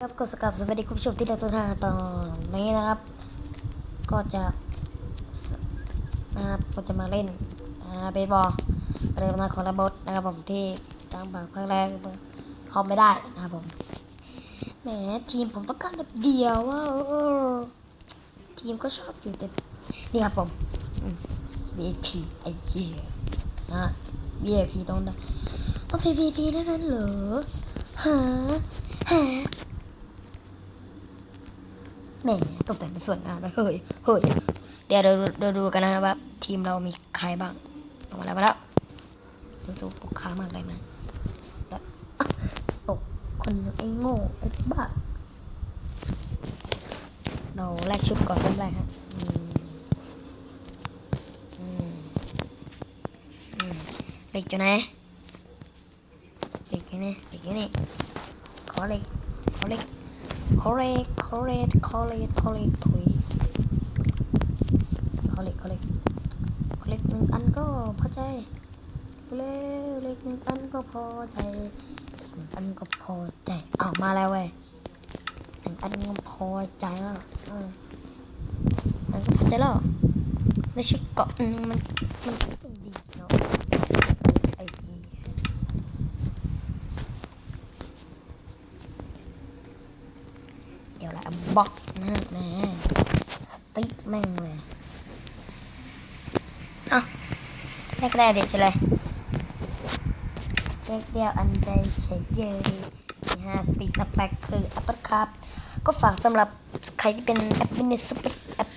ครับก็สกับสวัสดีคุณผู้ชมที่รักทุกท่านตอนนี้นะครับ ก็จะนะครับก็จะมาเล่นอ่าเบสบอลเริ่มมาของระบบนะครับผมที่ตั้งบางครั้งแรกเข้าไม่ได้นะครับผมแหมทีมผมต้องการแบบเดียวว่าทีมก็ชอบอยู่แต่นี่ครับผมอืม VIP ไอ้เหี้ยนะ VIP ต้องได้ต้อง VIP เท่านั้นเหรอฮะฮะ แหมตกแต่งในส่วนงานไปเฮ้ยเฮ้ยเดี๋ยวเราเราดูกันนะครับว่าทีมเรามีใครบ้างออกมาแล้วมาแล้วดูสูปกค้ามากเลยมั้ยแล้วอะตกคนไอ้โง่ไอ้บ้าเราแลกชุดก่อนเริ่มแรกครับเด็กอยู่ไหนเด็กอยู่นี่เด็กอยู่นี่ขอเล็กขอเล็ก คอเลกคอเลกคอเลกถุยคอเลกคอเลกคอเลกหนึ่งอันก็พอใจเล็กเล็กหนึ่งอันก็พอใจหนึ่งอันก็พอใจอ้าวมาแล้วเว้ยหนึ่งอันก็พอใจแล้วเออมันก็พอใจแล้วในชุดเกาะอืมมันมันก็ต้องดีเนาะไอ้เหี้ย เดี๋ยวละ บล็อกนะแหม่สติ๊กแม่งเลยเอาแรกแรกเดี๋ยวจะเลยแรกเดียวอันใดใช้เยอะนี่ฮะติดนะแปกคือแอปเปิลครับ ก็ฝากสำหรับใครที่เป็นแอปมินิสปิแอป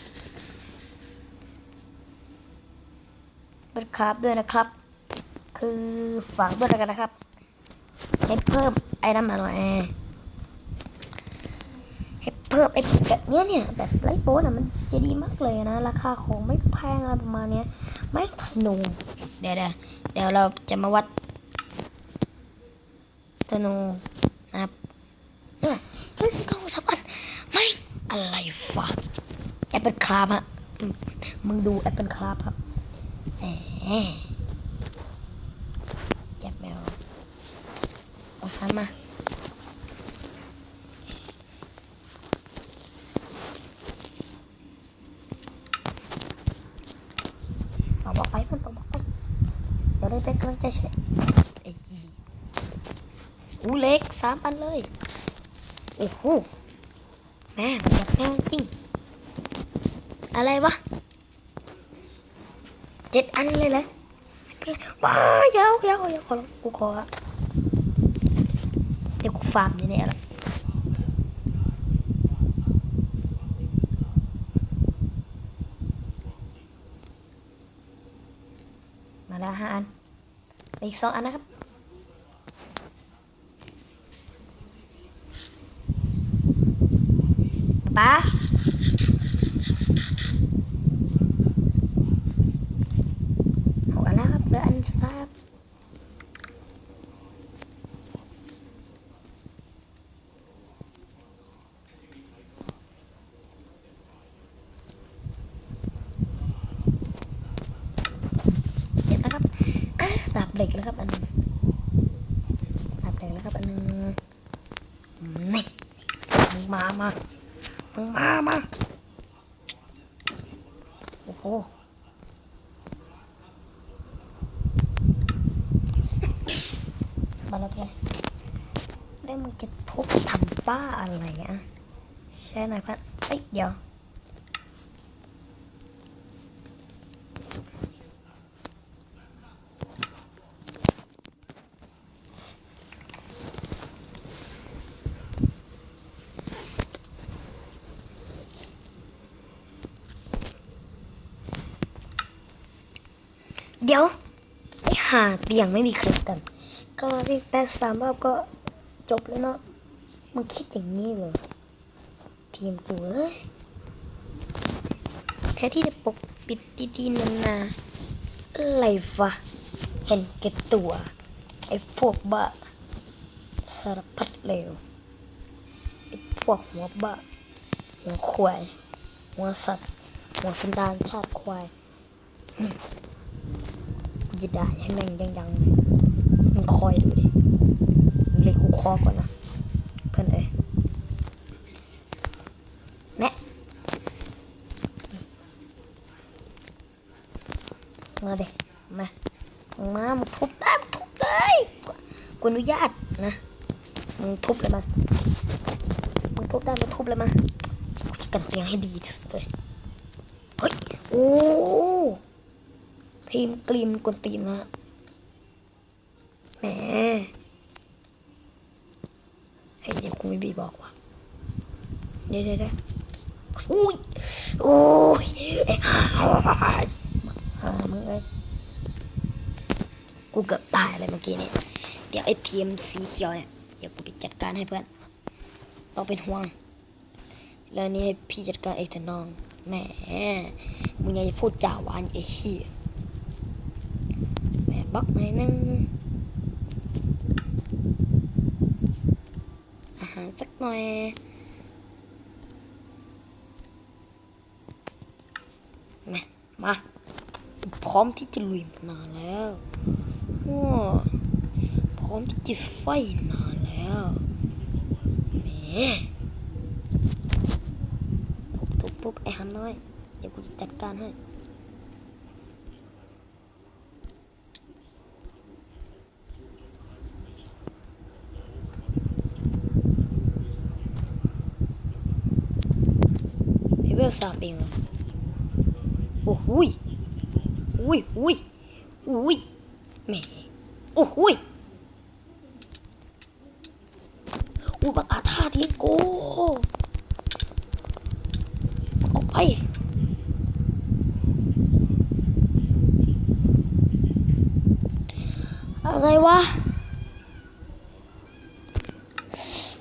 เปิลครับด้วยนะครับ คือฝากด้วยกันนะครับ ให้เพิ่มไอ้น้ำมาหน่อย ให้เพิ่มไอ้แบบเนี้ยเนี่ยแบบไลท์โบน่ะมันจะดีมากเลยนะ ราคาของไม่แพงอะไรประมาณเนี้ยไม่ขนูเดี๋ยวเดี๋ยวเดี๋ยวเราจะมาวัดธนูนะครับเนี่ยเฮ้ยใช้กล้องสักอันไม่อะไรฟะแอปเปิลคราฟฮะมึงดูแอปเปิลคราฟครับแหมแจ็บแมวเอาหันมา อบอกไปเพื่อนต่อบอกไป เดี๋ยวได้เป็นกำลังใจเฉยไอ้อูเล็กสามอันเลย โอ้โห แม่อยากแน่จริง อะไรวะเจ็ดอันเลยเหรอว้ายาวยาวยาวขอกูขอเดี๋ยวกูฟาร์มอยู่เนี่ยแหละมาแล้วห้าอันเหลื อีกสองอันนะครับป้าหกอันแล้วครับเหลืออันสุดท้ายครับเจ็ดนะครับอะดาบ เหล็กแล้วครับ อันนึงดาบเหล็กแล้วครับ อันนึงนี่มึงมามามึงมามาโอ้โหมาแล้วแกได้มึงจะทุบทำบ้าอะไรอะใช่หน่อยพัดเอ้ยเดี๋ยว เดี๋ยวไอ้หาเบี่ยงไม่มีใครกัน ก็พี่แปดสามรอบก็จบแล้วเนาะมึงคิดอย่างนี้เลย ทีมกูเอ้ยแท้ที่จะปกปิดดีๆนานาอะไรวะเห็นแก่ตัว ไอ้พวกบ้าสารพัดเลวไอ้พวกหัวบ้าหัวควายหัวสัตว์หัวสันดานชาติควาย จะได้ให้แม่งยังๆเลยมึงคอยดูดิมึเลยกูคอก่อนนะเพื่อนเอ้ยแม่มาเด็มามามึงทุบได้ทุบเลยกูอนุญาตนะมึงทุบเลยมามึงทุบได้มึงทุบเลยมากันเตียงให้ดีสุดเลยเฮ้ยโอ้ ทีมกรีมกวนตีนนะแหมเฮ้ยเดี๋ยวกูไม่บีบอกว่ะเดี๋ยวเดี๋ยวเดี๋ยวอุ้ยโอ้ยไอ้ห่าหามึงเอ้ยกูเกือบตายเลยเมื่อกี้เนี่ยเดี๋ยวไอ้ทีมสีเขียวเนี่ยเดี๋ยวกูไปจัดการให้เพื่อนต้องเป็นห่วง แล้วนี่ให้พี่จัดการเองเถอะน้องแหมมึงยังจะพูดจาหวานไอ้เหี้ย แหมบักหน่อยนึงอาหารสักหน่อยมามาพร้อมที่จะลุยนานแล้วอ้อพร้อมที่จะไฟนานแล้วแหมทุบๆปุ๊บไอ้ฮันน้อย เดี๋ยวกูจัดการให้ ลเวลสามเองโอ้โหอุ้ยอุ้ยอุ้ยแหมโอ้โหยอุ้ยบักอาธาทีโกออกไปอะไรวะ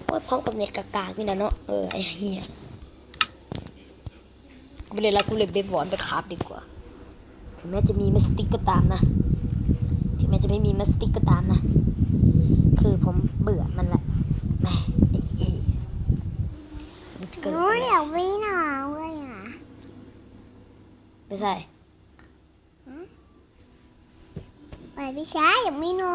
โอ้ยพร้อมกับเน็ตกากๆนี่นะเนาะ เออ ไอ้เหี้ย ไปเลยละกูเลยเบสบอลไปคราฟดีกว่า ถึงแม้จะมีมัสติกก็ตามนะ ถึงแม้จะไม่มีมัสติกก็ตามนะ คือผมเบื่อมันแหละแหม่ไอ้เหี้ยมันจะเกิดหนูอะไรอยากวิ่งหนาวเลยอะไม่ใช่ไปพี่ชายอยากวิ่งหนาว